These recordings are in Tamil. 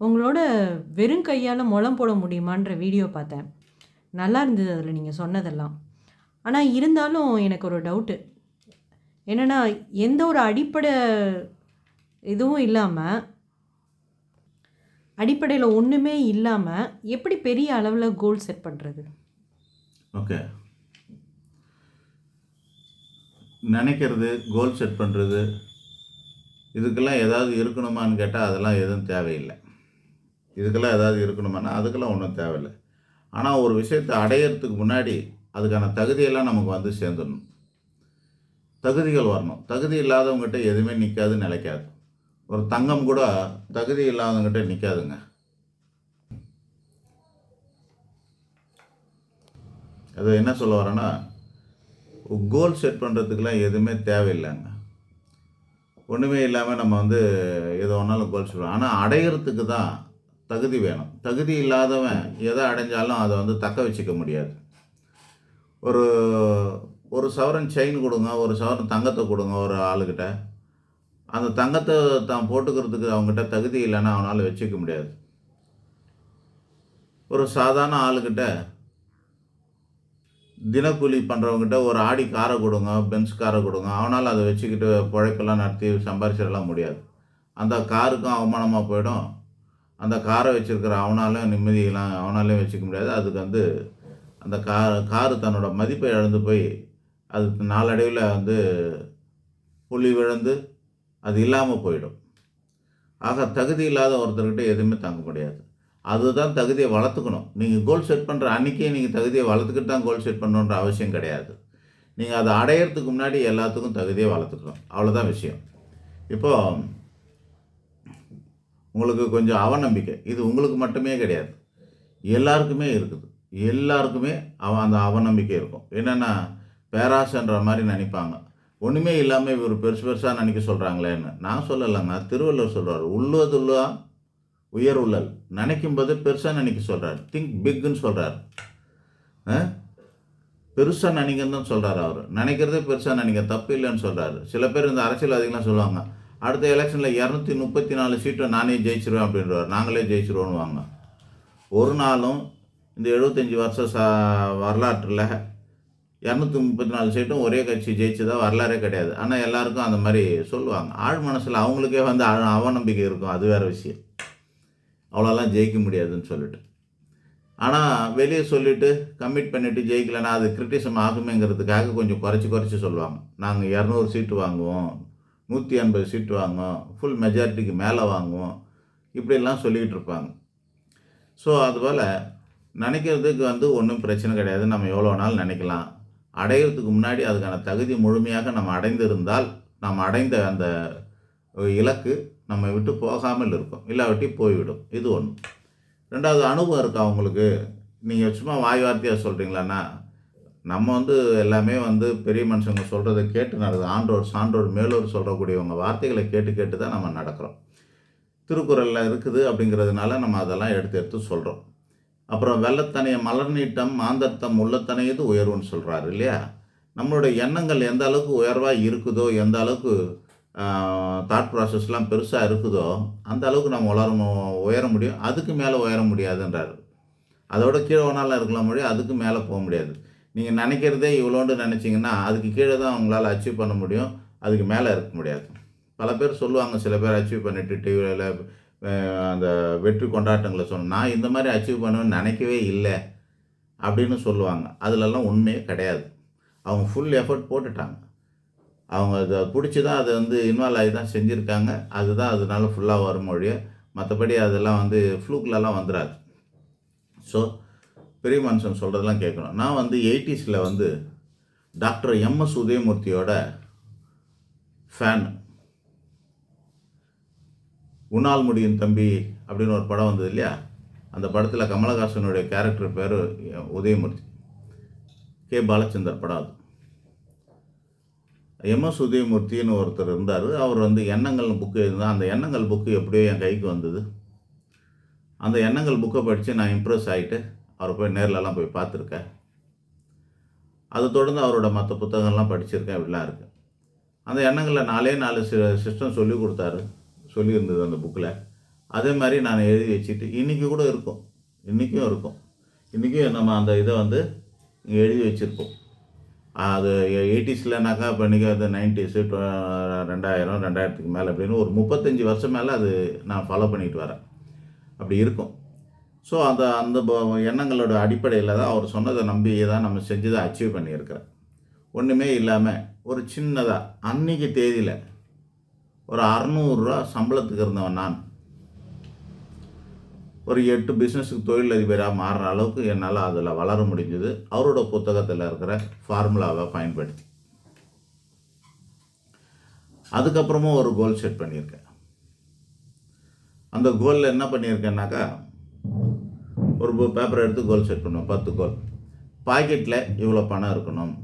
உங்களோட வெறும் கையால் முளம் போட முடியுமான்ற வீடியோ பார்த்தேன். நல்லா இருந்தது அதில் நீங்கள் சொன்னதெல்லாம். ஆனால் இருந்தாலும் எனக்கு ஒரு டவுட்டு என்னென்னா எந்த ஒரு அடிப்படை இதுவும் இல்லாமல் அடிப்படையில் ஒன்றுமே இல்லாமல் எப்படி பெரிய அளவில் கோல் செட் பண்ணுறது ஓகே நினைக்கிறது கோல் செட் பண்ணுறது இதுக்கெல்லாம் ஏதாவது இருக்கணுமான்னு கேட்டால் அதெல்லாம் எதுவும் தேவையில்லை. இதுக்கெல்லாம் ஏதாவது இருக்கணுமானா அதுக்கெல்லாம் ஒன்றும் தேவையில்லை. ஆனால் ஒரு விஷயத்தை அடையிறதுக்கு முன்னாடி அதுக்கான தகுதியெல்லாம் நமக்கு வந்து சேர்ந்துடணும். தகுதிகள் வரணும். தகுதி இல்லாதவங்ககிட்ட எதுவுமே நிற்காது நிலைக்காது ஒரு தங்கம் கூட தகுதி இல்லாதவங்ககிட்ட நிற்காதுங்க அது என்ன சொல்ல வரேன்னா கோல் செட் பண்ணுறதுக்கெலாம் எதுவுமே தேவையில்லைங்க. ஒன்றுமே இல்லாமல் நம்ம வந்து எது வேணாலும் கோல் செட் ஆனால் அடையிறதுக்கு தான் தகுதி வேணும். தகுதி இல்லாதவன் எதை அடைஞ்சாலும் அதை வந்து தக்க வச்சுக்க முடியாது. ஒரு ஒரு சவரன் செயின் கொடுங்க ஒரு சவரன் தங்கத்தை கொடுங்க ஒரு ஆளுக்கிட்ட அந்த தங்கத்தை தான் போட்டுக்கிறதுக்கு அவங்ககிட்ட தகுதி இல்லைன்னா அவனால் வச்சுக்க முடியாது. ஒரு சாதாரண ஆளுக்கிட்ட தினக்கூலி பண்ணுறவங்ககிட்ட ஒரு ஆடி காரை கொடுங்க பென்ஸ் காரை கொடுங்க அவனால் அதை வச்சுக்கிட்டு பிழைப்பெல்லாம் நடத்தி சம்பாரிச்சிடலாம் முடியாது. அந்த காருக்கும் அவமானமாக போயிடும். அந்த காரை வச்சுருக்கிற அவனாலும் நிம்மதியெல்லாம் அவனாலையும் வச்சுக்க முடியாது. அதுக்கு வந்து அந்த கார் காரு தன்னோட மதிப்பை இழந்து போய் அது நாளடைவில் வந்து புலி விழுந்து அது இல்லாமல் போயிடும். ஆக தகுதி இல்லாத ஒருத்தர்கிட்ட எதுவுமே தாங்க முடியாது. அதுதான் தகுதியை வளர்த்துக்கணும். நீங்கள் கோல் செட் பண்ணுற அன்றைக்கே நீங்கள் தகுதியை வளர்த்துக்கிட்டு தான் கோல் செட் பண்ணணுன்ற அவசியம் கிடையாது. நீங்கள் அதை அடையிறதுக்கு முன்னாடி எல்லாத்துக்கும் தகுதியை வளர்த்துக்கணும். அவ்வளோதான் விஷயம். இப்போது உங்களுக்கு கொஞ்சம் அவநம்பிக்கை. இது உங்களுக்கு மட்டுமே கிடையாது. எல்லாருக்குமே இருக்குது. எல்லாருக்குமே அவன் அந்த அவநம்பிக்கை இருக்கும். என்னென்னா பேராசன்ற மாதிரி நினைப்பாங்க. ஒன்றுமே இல்லாமல் இவர் பெருசு பெருசாக நினைக்க சொல்கிறாங்களேன்னு நான் சொல்லலைங்க. திருவள்ளுவர் சொல்கிறார் உள்ளதுள்ளா உயர் உள்ளல். நினைக்கும் போது பெருசாக நினைக்க சொல்கிறார் திங்க் பிக்குன்னு சொல்கிறார் பெருசாக நினைக்கன்னு தான் சொல்கிறார் அவர். நினைக்கிறதே பெருசாக நினைக்க தப்பு இல்லைன்னு சொல்கிறாரு சில பேர் இந்த அரசியல்வாதிகள்லாம் சொல்லுவாங்க அடுத்த எலெக்ஷனில் இரநூத்தி முப்பத்தி நாலு சீட்டை நானே ஜெயிச்சிருவேன் அப்படின்றவர் நாங்களே ஜெயிச்சிருவோன்னு வாங்க. ஒரு நாளும் இந்த எழுபத்தஞ்சி வருஷம் சா வரலாற்றில் இரநூத்தி முப்பத்தி நாலு சீட்டும் ஒரே கட்சி ஜெயிச்சதா வரலாறே கிடையாது. ஆனால் எல்லாருக்கும் அந்த மாதிரி சொல்லுவாங்க. ஆழ் மனசில் அவங்களுக்கே வந்து அவ- அவநம்பிக்கை இருக்கும். அது வேறு விஷயம். அவ்வளோலாம் ஜெயிக்க முடியாதுன்னு சொல்லிட்டு. ஆனால் வெளியே சொல்லிவிட்டு கமிட் பண்ணிவிட்டு ஜெயிக்கலைன்னா அது கிரிட்டிசம் ஆகுமேங்கிறதுக்காக கொஞ்சம் குறைச்சி குறைச்சி சொல்லுவாங்க. நாங்கள் இரநூறு சீட்டு வாங்குவோம். நூற்றி ஐம்பது சீட் வாங்குவோம் ஃபுல் மெஜாரிட்டிக்கு மேலே வாங்குவோம் இப்படிலாம் சொல்லிக்கிட்டு இருப்பாங்க. ஸோ அதுபோல் நினைக்கிறதுக்கு வந்து ஒன்றும் பிரச்சனை கிடையாது. நம்ம எவ்வளோ நாள் நினைக்கலாம். அடையிறதுக்கு முன்னாடி அதுக்கான தகுதி முழுமையாக நம்ம அடைந்திருந்தால் நாம் அடைந்த அந்த இலக்கு நம்ம விட்டு போகாமல் இருக்கும். இல்லாவிட்டி போய்விடும். இது ஒன்று ரெண்டாவது அனுபவம் இருக்கா உங்களுக்கு? நீங்கள் சும்மா வாய் வார்த்தையாக சொல்கிறீங்களான்னா நம்ம வந்து எல்லாமே வந்து பெரிய மனுஷங்க சொல்கிறத கேட்டு நடக்குது. ஆண்டோர் சான்றோர் மேலோர் சொல்கிறக்கூடியவங்க வார்த்தைகளை கேட்டு கேட்டு தான் நம்ம நடக்கிறோம். திருக்குறளில் இருக்குது அப்படிங்கிறதுனால நம்ம அதெல்லாம் எடுத்து எடுத்து சொல்கிறோம் அப்புறம் வெள்ளத்தனைய மலர் நீட்டம் மாந்தர்த்தம் உள்ளத்தனையது உயர்வுன்னு சொல்கிறாரு இல்லையா? நம்மளுடைய எண்ணங்கள் எந்த அளவுக்கு உயர்வாக இருக்குதோ எந்த அளவுக்கு தாட் ப்ராசஸ்லாம் பெருசாக இருக்குதோ அந்த அளவுக்கு நம்ம உலரம் உயர முடியும். அதுக்கு மேலே உயர முடியாதுன்றார். அதோட கீழே வேணாலும் இருக்கலாம் முடியும் அதுக்கு மேலே போக முடியாது. நீங்கள் நினைக்கிறதே இவ்வளோண்டு நினச்சிங்கன்னா அதுக்கு கீழே தான் உங்களால் அச்சீவ் பண்ண முடியும். அதுக்கு மேலே இருக்க முடியாது. பல பேர் சொல்லுவாங்க சில பேர் அச்சீவ் பண்ணிவிட்டு டிவியில் அந்த வெற்றி கொண்டாட்டங்களை சொன்ன நான் இந்த மாதிரி அச்சீவ் பண்ணுவேன்னு நினைக்கவே இல்லை அப்படின்னு சொல்லுவாங்க. அதிலெல்லாம் உண்மையே கிடையாது. அவங்க ஃபுல் எஃபர்ட் போட்டுட்டாங்க. அவங்க அதை பிடிச்சி தான் அதை வந்து இன்வால்வ் ஆகி தான் செஞ்சுருக்காங்க. அதுதான் அதனால ஃபுல்லாக வரும் மொழியை மற்றபடி அதெல்லாம் வந்து ஃப்ளூக்லலாம் வந்துடாது ஸோ பெரிய மனுஷன் சொல்கிறதெல்லாம் கேட்கணும். நான் வந்து எயிட்டிஸில் வந்து டாக்டர் எம்எஸ் உதயமூர்த்தியோட ஃபேன் உன்னால் முடியும் தம்பி அப்படின்னு ஒரு படம் வந்தது இல்லையா? அந்த படத்தில் கமலஹாசனுடைய கேரக்டர் பேர் உதயமூர்த்தி. கே. பாலச்சந்தர் படம் அது. எம்எஸ் உதயமூர்த்தின்னு ஒருத்தர் இருந்தார். அவர் வந்து எண்ணங்கள் புக்கு எழுதினா அந்த எண்ணங்கள் புக்கு எப்படியோ என் கைக்கு வந்தது. அந்த எண்ணங்கள் புக்கை படித்து நான் இம்ப்ரெஸ் ஆகிட்டு அவரை போய் நேரிலலாம் போய் பார்த்துருக்கேன் அது தொடர்ந்து அவரோட மற்ற புத்தகங்கள்லாம் படிச்சிருக்கேன் இப்படிலாம் இருக்குது அந்த எண்ணங்களில் நாலே நாலு சி சிஸ்டம் சொல்லி கொடுத்தாரு சொல்லியிருந்தது அந்த புக்கில் அதே மாதிரி நான் எழுதி வச்சுட்டு இன்றைக்கி கூட இருக்கும் இன்றைக்கும் இருக்கும். இன்றைக்கும் நம்ம அந்த இதை வந்து இங்கே எழுதி வச்சுருப்போம். அது எயிட்டிஸ்லனாக்கா இப்போ இன்றைக்கி அது நைன்டிஸு ரெண்டாயிரம் ரெண்டாயிரத்துக்கு மேலே அப்படின்னு ஒரு முப்பத்தஞ்சு வருஷம் மேலே அது நான் ஃபாலோ பண்ணிட்டு வரேன். அப்படி இருக்கும். ஸோ அந்த அந்த எண்ணங்களோட அடிப்படையில் தான் அவர் சொன்னதை நம்பி தான் நம்ம செஞ்சதை அச்சீவ் பண்ணியிருக்கிறேன் ஒன்றுமே இல்லாமல் ஒரு சின்னதாக அன்னைக்கு தேதியில் ஒரு அறநூறுரூவா சம்பளத்துக்கு இருந்தவன் நான். ஒரு எட்டு பிஸ்னஸுக்கு தொழிலதிபராக மாறுற அளவுக்கு என்னால் அதில் வளர முடிஞ்சது. அவரோட புத்தகத்தில் இருக்கிற ஃபார்முலாவை பயன்படுத்தி. அதுக்கப்புறமும் ஒரு கோல் செட் பண்ணியிருக்கேன். அந்த கோலில் என்ன பண்ணியிருக்கேன்னாக்கா ஒரு பேப்பரை எடுத்து கோல் செட் பண்ணுவோம் பத்து கோல் பாக்கெட்டில் இவ்வளோ பணம் இருக்கணும்.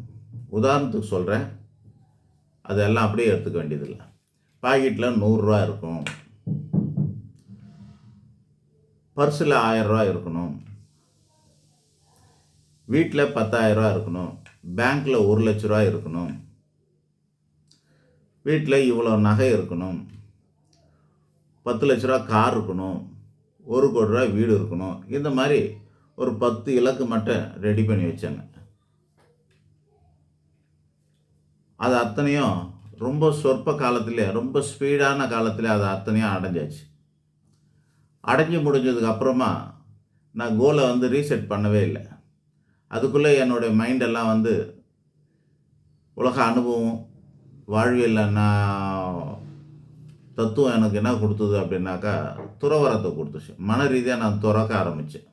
உதாரணத்துக்கு சொல்கிறேன் அதெல்லாம் அப்படியே எடுத்துக்க வேண்டியதில்லை. பாக்கெட்டில் நூறுரூவா இருக்கும். பர்ஸில் ஆயரூவா இருக்கணும். வீட்டில் பத்தாயிரரூவா இருக்கணும். பேங்க்கில் ஒரு லட்ச ரூபா இருக்கணும். வீட்டில் இவ்வளோ நகை இருக்கணும். பத்து லட்ச ரூபா கார் இருக்கணும். ஒரு கோடி ரூபா வீடு இருக்கணும். இந்த மாதிரி ஒரு பத்து இலக்கு மட்டும் ரெடி பண்ணி வச்சாங்க. அது அத்தனையும் ரொம்ப சொற்ப காலத்திலே ரொம்ப ஸ்பீடான காலத்தில் அது அத்தனையும் அடைஞ்சாச்சு. அடைஞ்சு முடிஞ்சதுக்கு அப்புறமா நான் கோலை வந்து ரீசெட் பண்ணவே இல்லை. அதுக்குள்ளே என்னுடைய மைண்டெல்லாம் வந்து உலக அனுபவம் வாழ்வியலில் நான் தத்துவம் எனக்கு என்ன கொடுத்தது அப்படின்னாக்கா துறவரத்தை கொடுத்துச்சு. மன ரீதியாக நான் துறக்க ஆரம்பித்தேன்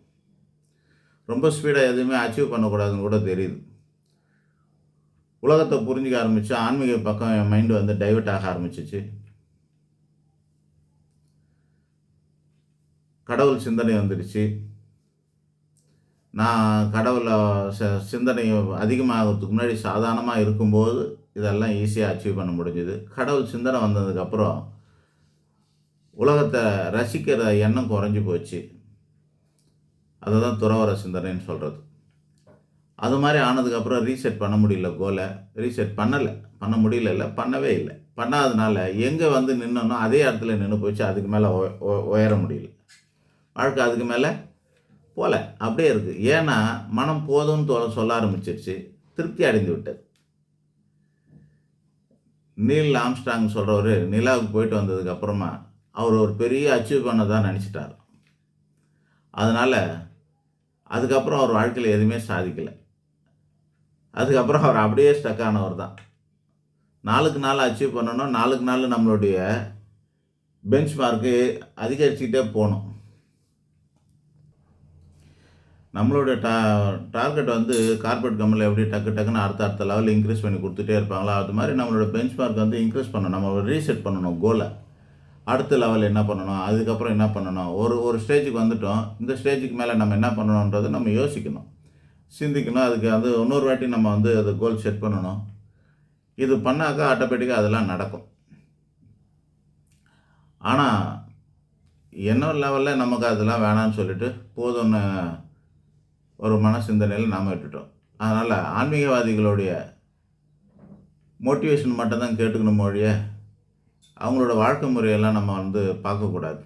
ரொம்ப ஸ்பீடாக எதுவுமே அச்சீவ் பண்ணக்கூடாதுன்னு கூட தெரியுது. உலகத்தை புரிஞ்சிக்க ஆரம்பித்து ஆன்மீக பக்கம் என் மைண்டு வந்து டைவெர்ட் ஆக ஆரம்பிச்சிச்சு. கடவுள் சிந்தனை வந்துடுச்சு நான் கடவுளை ச- சிந்தனை அதிகமாகிறதுக்கு முன்னாடி சாதாரணமாக இருக்கும்போது இதெல்லாம் ஈஸியாக அச்சீவ் பண்ண முடிஞ்சுது. கடவுள் சிந்தனை வந்ததுக்கப்புறம் உலகத்தை ரசிக்கிற எண்ணம் குறைஞ்சி போச்சு. அதை தான் துறவர சிந்தனைன்னு சொல்கிறது அது மாதிரி ஆனதுக்கப்புறம் ரீசெட் பண்ண முடியல கோலை ரீசெட் பண்ணலை. பண்ண முடியல இல்லை பண்ணவே இல்லை. பண்ணாதனால எங்கே வந்து நின்னனோ அதே இடத்துல நின்று போச்சு. அதுக்கு மேலே உயர முடியல. வாழ்க்கை அதுக்கு மேலே போல. அப்படியே இருக்குது ஏன்னா மனம் போதும்னு சொல்ல ஆரம்பிச்சிருச்சு. திருப்தி அடைந்து விட்டது. நீல் ஆம்ஸ்டாங் சொல்கிறவர் நிலாவுக்கு போயிட்டு வந்ததுக்கப்புறமா அவர் ஒரு பெரிய அச்சீவ் பண்ணதாக நினச்சிட்டார். அதனால் அதுக்கப்புறம் அவர் வாழ்க்கையில் எதுவுமே சாதிக்கலை. அதுக்கப்புறம் அவர் அப்படியே ஸ்டக் ஆனவர் தான். நாளுக்கு நாள் அச்சீவ் பண்ணணும் நாளுக்கு நாள் நம்மளுடைய பெஞ்ச் மார்க்கு அதிகரிச்சுக்கிட்டே போகணும். நம்மளோட டா டார்கெட் வந்து கார்பரேட் கம்பெனியில் எப்படி டக்கு டக்குன்னு அடுத்த அடுத்த லெவலில் இன்க்ரீஸ் பண்ணி கொடுத்துட்டே இருப்பாங்களோ அது மாதிரி நம்மளோட பெஞ்ச் மார்க் வந்து இன்க்ரீஸ் பண்ணணும். நம்ம ரீசெட் பண்ணணும் கோலை அடுத்த லெவல் என்ன பண்ணணும் அதுக்கப்புறம் என்ன பண்ணணும் ஒரு ஒரு ஸ்டேஜுக்கு வந்துட்டோம் இந்த ஸ்டேஜுக்கு மேலே நம்ம என்ன பண்ணணுன்றதை நம்ம யோசிக்கணும். சிந்திக்கணும் அதுக்கு வந்து இன்னொரு வாட்டி நம்ம வந்து அது கோல் செட் பண்ணணும். இது பண்ணாக்கா ஆட்டோமேட்டிக்காக அதெல்லாம் நடக்கும். ஆனால் என்ன லெவலில் நமக்கு அதெல்லாம் வேணாம்னு சொல்லிட்டு போதும்னு ஒரு மன சிந்தனையில் நாம் விட்டுட்டோம். அதனால் ஆன்மீகவாதிகளுடைய மோட்டிவேஷன் மட்டும்தான் கேட்டுக்கணும் மொழிய அவங்களோட வாழ்க்கை முறையெல்லாம் நம்ம வந்து பார்க்கக்கூடாது.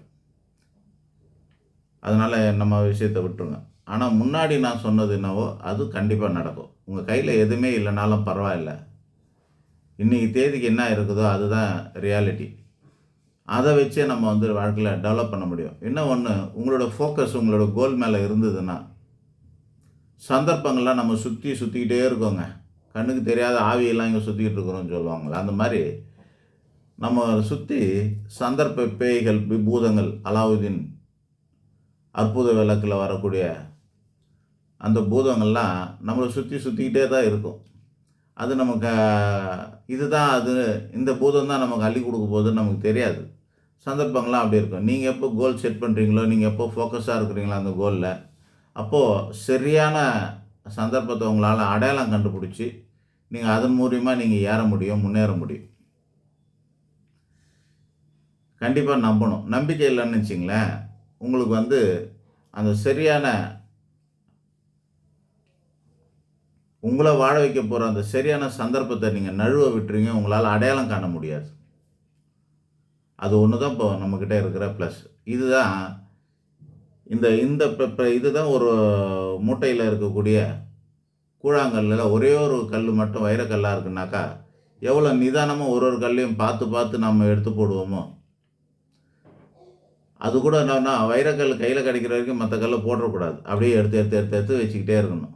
அதனால் நம்ம விஷயத்தை விட்டுருங்க. ஆனால் முன்னாடி நான் சொன்னது என்னவோ அது கண்டிப்பாக நடக்கும். உங்கள் கையில் எதுவுமே இல்லைனாலும் பரவாயில்ல. இன்றைக்கி தேதிக்கு என்ன இருக்குதோ அதுதான் ரியாலிட்டி அதை வச்சே நம்ம வந்து வாழ்க்கையில் டெவலப் பண்ண முடியும். இன்னும் ஒன்று உங்களோட ஃபோக்கஸ் உங்களோட கோல் மேலே இருந்ததுன்னா சந்தர்ப்பங்கள்லாம் நம்ம சுற்றி சுற்றிக்கிட்டே இருக்கோங்க. கண்ணுக்கு தெரியாத ஆவியெல்லாம் இங்கே சுற்றிக்கிட்டு இருக்கிறோம்னு சொல்லுவாங்களே அந்த மாதிரி நம்ம சுற்றி சந்தர்ப்ப பேய்கள் விபூதங்கள் அலாவுதீன் அற்புத விளக்கில் வரக்கூடிய அந்த பூதங்கள்லாம் நம்மளை சுற்றி சுற்றிக்கிட்டே தான் இருக்கும். அது நமக்கு இதுதான் அது இந்த பூதம் தான் நமக்கு அள்ளி கொடுக்க போகுதுன்னு நமக்கு தெரியாது. சந்தர்ப்பங்கள்லாம் அப்படி இருக்கும். நீங்கள் எப்போ கோல் செட் பண்ணுறீங்களோ நீங்கள் எப்போ ஃபோக்கஸாக இருக்கிறீங்களோ அந்த கோலில் அப்போது சரியான சந்தர்ப்பத்தை உங்களால் அடையாளம் கண்டுபிடிச்சி நீங்கள் அதன் மூலியமாக நீங்கள் ஏற முடியும் முன்னேற முடியும். கண்டிப்பாக நம்பணும். நம்பிக்கை இல்லைன்னு வச்சிங்களேன் உங்களுக்கு வந்து அந்த சரியான உங்களை வாழ வைக்க போகிற அந்த சரியான சந்தர்ப்பத்தை நீங்கள் நழுவ விட்டுறீங்க உங்களால் அடையாளம் காண முடியாது. அது ஒன்று தான் இப்போ நம்மக்கிட்ட இருக்கிற ப்ளஸ் இதுதான் இந்த இந்த ப- ப- இதுதான் ஒரு மூட்டையில் இருக்கக்கூடிய கூழாங்கல்லில் ஒரே ஒரு கல் மட்டும் வைரக்கல்லாக இருக்குனாக்கா எவ்வளோ நிதானமாக ஒரு ஒரு கல்லையும் பார்த்து பார்த்து நம்ம எடுத்து போடுவோமோ? அது கூட என்னன்னா வைரக்கல் கையில் கிடைக்கிற வரைக்கும் மற்ற கல்லை போடக்கூடாது. அப்படியே எடுத்து எடுத்து எடுத்து எடுத்து வச்சுக்கிட்டே இருக்கணும்.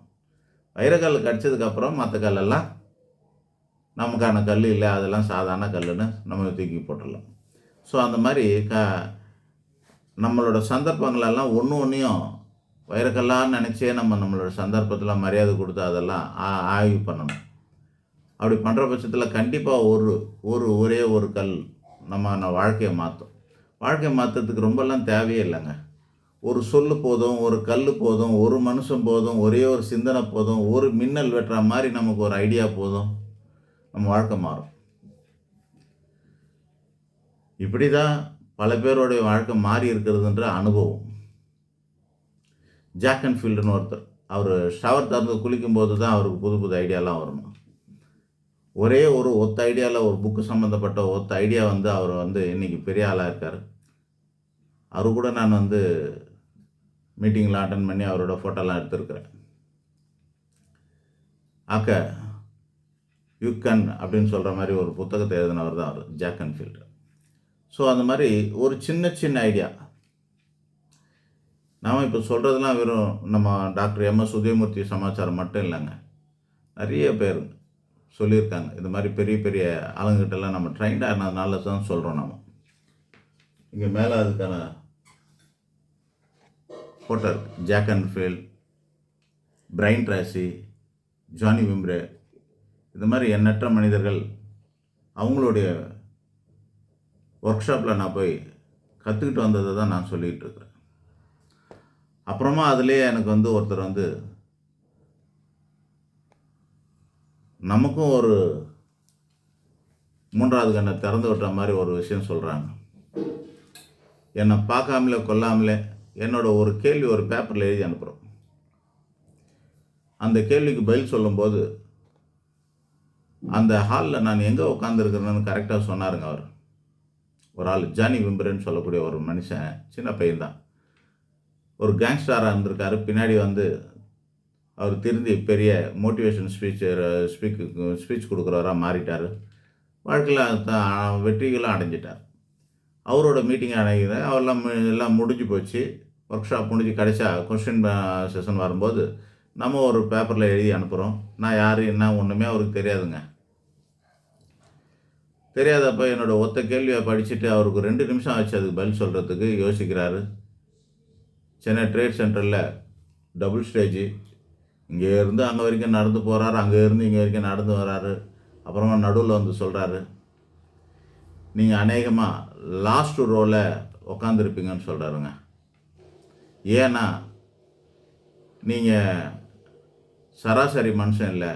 வைரக்கல் கடிச்சதுக்கப்புறம் மற்ற கல்லெல்லாம் நமக்கான கல் இல்லை அதெல்லாம் சாதாரண கல்லுன்னு நம்ம தூக்கி போட்டுடலாம். ஸோ அந்த மாதிரி க நம்மளோட சந்தர்ப்பங்களெல்லாம் ஒன்று ஒன்றையும் வைரக்கல்லான்னு நினச்சே நம்ம நம்மளோட சந்தர்ப்பத்தில் மரியாதை கொடுத்து அதெல்லாம் ஆ- ஆய்வு பண்ணணும். அப்படி பண்ணுற பட்சத்தில் கண்டிப்பாக ஒரு ஒரு ஒரே ஒரு கல் நம்ம வாழ்க்கையை மாற்றும் வாழ்க்கை மாற்றத்துக்கு ரொம்பலாம் தேவையே இல்லைங்க. ஒரு சொல்லு போதும் ஒரு கல் போதும் ஒரு மனுஷன் போதும் ஒரே ஒரு சிந்தனை போதும் ஒரு மின்னல் வெட்டுற மாதிரி நமக்கு ஒரு ஐடியா போதும். நம்ம வாழ்க்கை மாறும். இப்படி தான் பல பேருடைய வாழ்க்கை மாறி இருக்கிறதுன்ற அனுபவம். ஜாக் அண்ட் ஃபீல்டுன்னு ஒருத்தர் அவர் ஷவர் திறந்து குளிக்கும்போது தான் அவருக்கு புது புது ஐடியாலாம் வரணும் ஒரே ஒரு ஒத்த ஐடியாவில் ஒரு புக்கு சம்மந்தப்பட்ட ஒத்த ஐடியா வந்து அவர் வந்து இன்றைக்கி பெரிய ஆளாக இருக்கார். அவரு கூட நான் வந்து மீட்டிங்லாம் அட்டன் பண்ணி அவரோட ஃபோட்டோலாம் எடுத்திருக்கிறேன். ஆக்க யூ அப்படின்னு சொல்கிற மாதிரி ஒரு புத்தகத்தை எழுதினவர் தான் அவர் ஜாக் அன்ஃபீல்டு ஸோ அந்த மாதிரி ஒரு சின்ன சின்ன ஐடியா நாம் இப்போ சொல்கிறதுலாம் வெறும் நம்ம டாக்டர் எம்எஸ் உதயமூர்த்தி சமாச்சாரம் மட்டும் இல்லைங்க. நிறைய பேர் சொல்லியிருக்காங்க. இந்த மாதிரி பெரிய பெரிய ஆளுங்கிட்டெல்லாம் நம்ம ட்ரைன்ட் இருந்ததுனால தான் சொல்கிறோம் நம்ம இங்கே மேலே அதுக்கான ஃபோட்டோ இருக்கு. ஜாக் அண்ட் ஃபீல் பிரைன் ட்ராசி ஜானி விம்ரே இது மாதிரி எண்ணற்ற மனிதர்கள் அவங்களுடைய ஒர்க் ஷாப்பில் நான் போய் கற்றுக்கிட்டு வந்ததை தான் நான் சொல்லிகிட்டு இருக்கிறேன். அப்புறமா அதுலேயே எனக்கு வந்து ஒருத்தர் வந்து நமக்கும் ஒரு மூன்றாவது கண்ணை திறந்து விட்ட மாதிரி ஒரு விஷயம் சொல்கிறாங்க என்னை பார்க்காமலே கொல்லாமலே என்னோட ஒரு கேள்வி ஒரு பேப்பரில் எழுதி அனுப்புகிறோம் அந்த கேள்விக்கு பதில் சொல்லும்போது அந்த ஹாலில் நான் எங்கே உட்காந்துருக்கிறேன்னு கரெக்டாக சொன்னாருங்க அவர். ஒரு ஆள் ஜானி விம்பரன்னு சொல்லக்கூடிய ஒரு மனுஷன் சின்ன பையன் தான் ஒரு கேங்ஸ்டாராக இருந்திருக்காரு. பின்னாடி வந்து அவர் திருந்தி பெரிய மோட்டிவேஷன் ஸ்பீச் ஸ்பீக்கு ஸ்பீச் கொடுக்குறவராக மாறிட்டார். வாழ்க்கையில் த- வெற்றிகளும் அடைஞ்சிட்டார். அவரோட மீட்டிங் அடைகிற அவரெல்லாம் மு- எல்லாம் முடிஞ்சு போச்சு. ஒர்க் ஷாப் முடிஞ்சு கிடச்சா கொஸ்டின் செஷன் வரும்போது நம்ம ஒரு பேப்பரில் எழுதி அனுப்புகிறோம் நான் யார் என்ன ஒன்றுமே அவருக்கு தெரியாதுங்க. தெரியாதப்ப என்னோடய ஒத்த கேள்வியை படிச்சுட்டு அவருக்கு ரெண்டு நிமிஷம் ஆச்சு அதுக்கு பதில் சொல்கிறதுக்கு யோசிக்கிறாரு. சென்னை ட்ரேட் சென்டரில் டபுள் ஸ்டேஜி இங்கே இருந்து அங்கே வரைக்கும் நடந்து போகிறாரு அங்கே இருந்து இங்கே வரைக்கும் நடந்து வராரு. அப்புறமா நடுவில் வந்து சொல்கிறாரு நீங்கள் அநேகமாக லாஸ்ட் ரோவில் உக்காந்துருப்பீங்கன்னு சொல்கிறாருங்க ஏன்னா நீங்கள் சராசரி மனுஷன் இல்லை.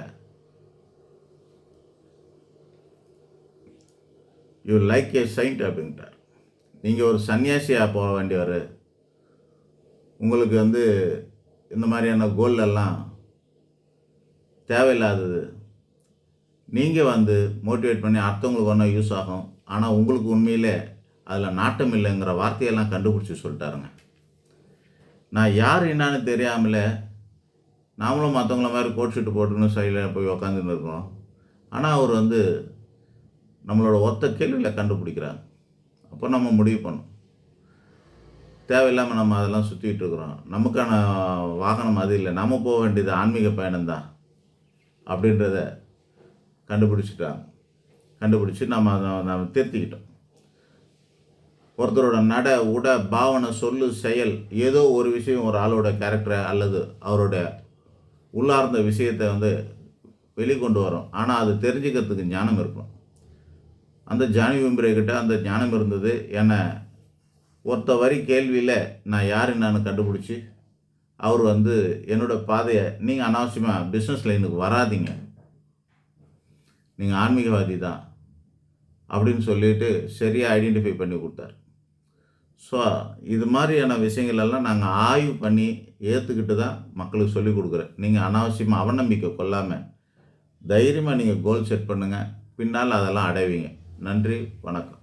யூ லைக் ஏ சைண்ட் அப்படின்ட்டார். நீங்கள் ஒரு சன்னியாசியாக போக வேண்டியவர். உங்களுக்கு வந்து இந்த மாதிரியான கோல் எல்லாம் தேவையில்லாதது. நீங்கள் வந்து மோட்டிவேட் பண்ணி அடுத்தவங்களுக்கு ஒன்றா யூஸ் ஆகும். ஆனால் உங்களுக்கு உண்மையிலே அதில் நாட்டம் இல்லைங்கிற வார்த்தையெல்லாம் கண்டுபிடிச்சி சொல்லிட்டாருங்க. நான் யார் என்னான்னு தெரியாமலே நாமளும் மற்றவங்கள மாதிரி கோட் ஷீட்டு போட்டுன்னு சைடில் போய் உக்காந்துன்னு இருக்கோம். ஆனால் அவர் வந்து நம்மளோட ஒத்த கேள்வியில் கண்டுபிடிக்கிறாங்க அப்போ நம்ம முடிவு பண்ணோம் தேவையில்லாமல் நம்ம அதெல்லாம் சுற்றிக்கிட்டு இருக்கிறோம். நமக்கான வாகனம் அது இல்லை. நம்ம போக வேண்டியது ஆன்மீக பயணம்தான். அப்படின்றத கண்டுபிடிச்சிட்டாங்க. கண்டுபிடிச்சி நம்ம அதை நம்ம திருத்திக்கிட்டோம். ஒருத்தரோட நட உட பாவனை சொல்லு செயல் ஏதோ ஒரு விஷயம் ஒரு ஆளோட கேரக்டரை அல்லது அவரோட உள்ளார்ந்த விஷயத்தை வந்து வெளிக்கொண்டு வரும். ஆனால் அது தெரிஞ்சுக்கிறதுக்கு ஞானம் இருக்கணும் அந்த ஜானி விம்பரே அந்த ஞானம் இருந்தது. என்னை ஒருத்த வரி கேள்வியில் நான் யார் என்னன்னு கண்டுபிடிச்சி அவர் வந்து என்னோட பாதையை நீங்கள் அனாவசியமாக பிஸ்னஸ் லைனுக்கு வராதீங்க. நீங்கள் ஆன்மீகவாதி தான் அப்படின்னு சொல்லிட்டு சரியாக ஐடென்டிஃபை பண்ணி கொடுத்தார். ஸோ இது மாதிரியான விஷயங்களெல்லாம் நாங்கள் ஆய்வு பண்ணி ஏற்றுக்கிட்டு தான் மக்களுக்கு சொல்லிக் கொடுக்குறேன். நீங்கள் அனாவசியமாக அவநம்பிக்கை கொள்ளாமல் தைரியமாக நீங்கள் கோல் செட் பண்ணுங்கள் பின்னால் அதெல்லாம் அடைவீங்க. நன்றி வணக்கம்.